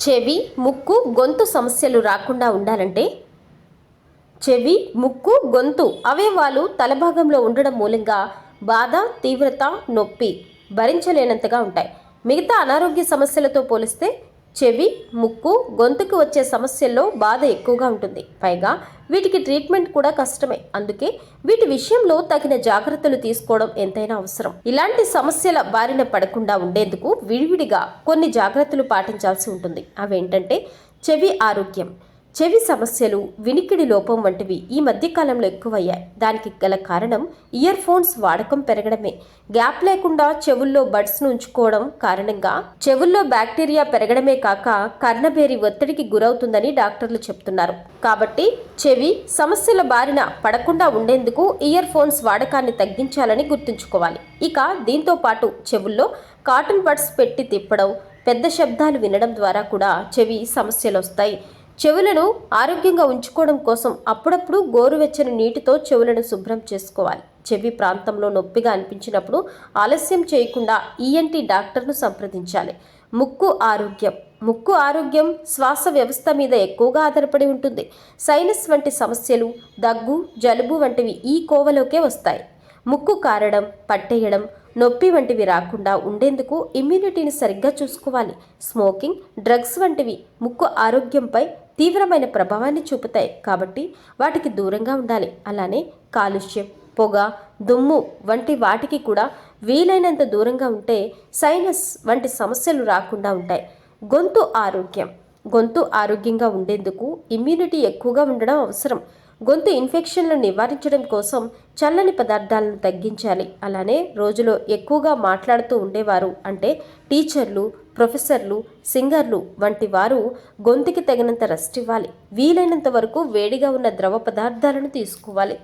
చెవి ముక్కు గొంతు సమస్యలు రాకుండా ఉండాలంటే చెవి ముక్కు గొంతు అవయవాలు తలభాగంలో ఉండడం మూలంగా బాధ తీవ్రత నొప్పి భరించలేనంతగా ఉంటాయి. మిగతా అనారోగ్య సమస్యలతో పోలిస్తే చెవి ముక్కు గొంతుకు వచ్చే సమస్యల్లో బాధ ఎక్కువగా ఉంటుంది. పైగా వీటికి ట్రీట్మెంట్ కూడా కష్టమే. అందుకే వీటి విషయంలో తగిన జాగ్రత్తలు తీసుకోవడం ఎంతైనా అవసరం. ఇలాంటి సమస్యల బారిన పడకుండా ఉండేందుకు విడివిడిగా కొన్ని జాగ్రత్తలు పాటించాల్సి ఉంటుంది. అవేంటంటే చెవి ఆరోగ్యం. చెవి సమస్యలు వినికిడి లోపం వంటివి ఈ మధ్యకాలంలో ఎక్కువయ్యాయి. దానికి గల కారణం ఇయర్ ఫోన్స్ వాడకం పెరగడమే. గ్యాప్ లేకుండా చెవుల్లో బడ్స్ను ఉంచుకోవడం కారణంగా చెవుల్లో బ్యాక్టీరియా పెరగడమే కాక కర్ణబేరి ఒత్తిడికి గురవుతుందని డాక్టర్లు చెప్తున్నారు. కాబట్టి చెవి సమస్యల బారిన పడకుండా ఉండేందుకు ఇయర్ ఫోన్స్ వాడకాన్ని తగ్గించాలని గుర్తుంచుకోవాలి. ఇక దీంతో పాటు చెవుల్లో కాటన్ బడ్స్ పెట్టి తిప్పడం పెద్ద శబ్దాలు వినడం ద్వారా కూడా చెవి సమస్యలు వస్తాయి చెవులను ఆరోగ్యంగా ఉంచుకోవడం కోసం అప్పుడప్పుడు గోరువెచ్చని నీటితో చెవులను శుభ్రం చేసుకోవాలి. చెవి ప్రాంతంలో నొప్పిగా అనిపించినప్పుడు ఆలస్యం చేయకుండా ఈఎన్టీ డాక్టర్ను సంప్రదించాలి. ముక్కు ఆరోగ్యం. ముక్కు ఆరోగ్యం శ్వాస వ్యవస్థ మీద ఎక్కువగా ఆధారపడి ఉంటుంది. సైనస్ వంటి సమస్యలు దగ్గు జలుబు వంటివి ఈ కోవలోకే వస్తాయి. ముక్కు కారడం పట్టేయడం నొప్పి వంటివి రాకుండా ఉండేందుకు ఇమ్యూనిటీని సరిగ్గా చూసుకోవాలి. స్మోకింగ్ డ్రగ్స్ వంటివి ముక్కు ఆరోగ్యంపై తీవ్రమైన ప్రభావాన్ని చూపుతాయి. కాబట్టి వాటికి దూరంగా ఉండాలి. అలానే కాలుష్యం పొగ దుమ్ము వంటి వాటికి కూడా వీలైనంత దూరంగా ఉంటే సైనస్ వంటి సమస్యలు రాకుండా ఉంటాయి. గొంతు ఆరోగ్యం. గొంతు ఆరోగ్యంగా ఉండేందుకు ఇమ్యూనిటీ ఎక్కువగా ఉండడం అవసరం. గొంతు ఇన్ఫెక్షన్లు నివారించడం కోసం చల్లని పదార్థాలను తగ్గించాలి. అలానే రోజులో ఎక్కువగా మాట్లాడుతూ ఉండేవారు అంటే టీచర్లు ప్రొఫెసర్లు సింగర్లు వంటి వారు గొంతుకి తగినంత రెస్ట్ ఇవ్వాలి. వీలైనంత వరకు వేడిగా ఉన్న ద్రవ పదార్థాలను తీసుకోవాలి.